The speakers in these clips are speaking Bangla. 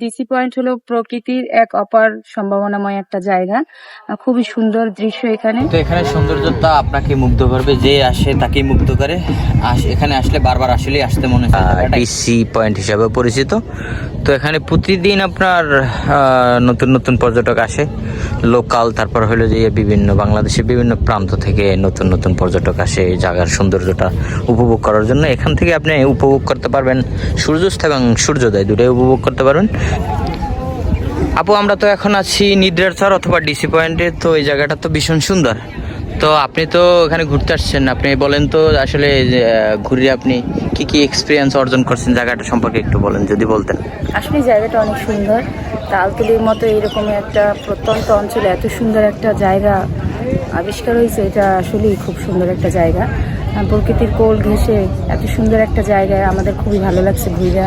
ডিসি পয়েন্ট হলো প্রকৃতির এক অপার সম্ভাবনাময় একটা জায়গা। খুবই সুন্দর দৃশ্য এখানে। তো এখানে সৌন্দর্যতা আপনাকে মুগ্ধ করবে যে আসে তাকেই মুগ্ধ করে। আস- এখানে আসলে বারবার আসলেই আসতে মনে হয় ডিসি পয়েন্ট হিসাবে পরিচিত। তো এখানে প্রতিদিন আপনার নতুন নতুন পর্যটক আসে। লোকাল তারপর হলো যে বিভিন্ন বাংলাদেশের বিভিন্ন প্রান্ত থেকে নতুন নতুন পর্যটক আসে। এই জায়গার সৌন্দর্যটা উপভোগ করার জন্য এখান থেকে আপনি উপভোগ করতে পারবেন। সূর্যাস্ত এবং সূর্যোদয় দুটোই উপভোগ করতে পারবেন। আপু, আমরা তো এখন আছি নিদ্রার অথবা ডিসি পয়েন্টে তো এই জায়গাটা তো ভীষণ সুন্দর। তো আপনি তো এখানে ঘুরতে আসছেন, আপনি বলেন তো আসলে ঘুরে আপনি কি কি এক্সপিরিয়েন্স অর্জন করছেন, জায়গাটা সম্পর্কে একটু বলেন, যদি বলতেন। আসলে জায়গাটা অনেক সুন্দর। তালতলির মতো এরকম একটা প্রত্যন্ত অঞ্চলে এত সুন্দর একটা জায়গা আবিষ্কার হয়েছে, এটা আসলেই খুব সুন্দর একটা জায়গা। প্রকৃতির কোল ঘেঁষে এত সুন্দর একটা জায়গায় আমাদের খুবই ভালো লাগছে ঘুরে।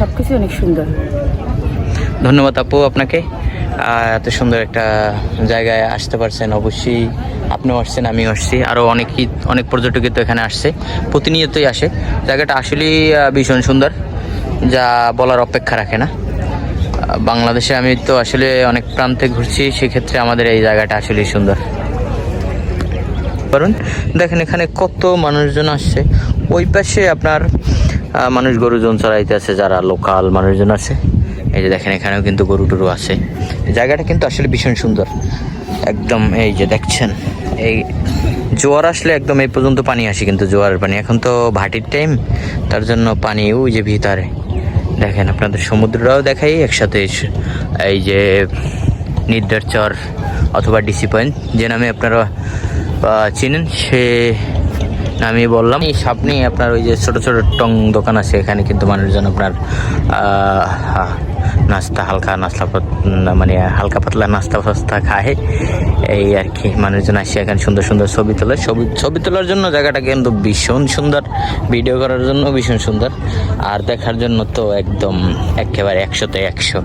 সব কিছু অনেক সুন্দর। ধন্যবাদ আপু আপনাকে। এত সুন্দর একটা জায়গায় আসতে পারছেন। অবশ্যই আপনিও আসছেন, আমিও আসছি। আরও অনেকই অনেক পর্যটকই তো এখানে আসছে। প্রতিনিয়তই আসে। জায়গাটা আসলেই ভীষণ সুন্দর। যা বলার অপেক্ষা রাখে না। বাংলাদেশে আমি তো আসলে অনেক প্রান্তে ঘুরছি, সেক্ষেত্রে আমাদের এই জায়গাটা আসলেই সুন্দর। কারণ দেখেন এখানে কত মানুষজন আসছে। ওই পাশে আপনার মানুষ গরুজন চড়াইতে আছে, যারা লোকাল মানুষজন আছে। এই যে দেখেন, এখানেও কিন্তু গরু টরু আছে। জায়গাটা কিন্তু আসলে ভীষণ সুন্দর। একদম এই যে দেখছেন, এই জোয়ার আসলে একদম এই পর্যন্ত পানি আসে কিন্তু জোয়ারের পানি। এখন তো ভাটির টাইম তার জন্য পানি ওই যে ভিতরে। দেখেন, আপনাদের সমুদ্রটাও দেখাই, একসাথে এই যে নিদ্রার চর অথবা ডিসি পয়েন্ট, যে নামে আপনারা চিনেন, সে আমি বললাম, এই সামনেই আপনার ওই যে ছোট ছোট টং দোকান আছে, এখানে কিন্তু মানুষজন আপনার নাস্তা, হালকা নাস্তা মানে হালকা পাতলা নাস্তা ফাস্তা খায়। এই আর কি, মানুষজন আসে এখানে সুন্দর সুন্দর ছবি তোলে। ছবি ছবি তোলার জন্য জায়গাটা কিন্তু ভীষণ সুন্দর। ভিডিও করার জন্য ভীষণ সুন্দর। আর দেখার জন্য তো একদম একেবারে একশোতে একশো।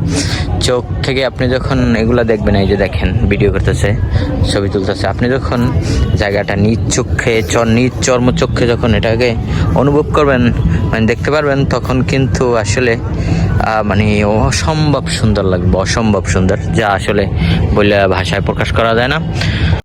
চোখ থেকে আপনি যখন এগুলা দেখবেন, এই যে দেখেন, ভিডিও করতেছে, ছবি তুলতেছে, আপনি যখন জায়গাটা নিজ চোখে, চর নিজ চর্মচক্ষে যখন এটাকে অনুভব করবেন মানে দেখতে পারবেন, তখন কিন্তু আসলে মানে অসম্ভব সুন্দর লাগবে অসম্ভব সুন্দর যা আসলে বলে ভাষায় প্রকাশ করা যায় না।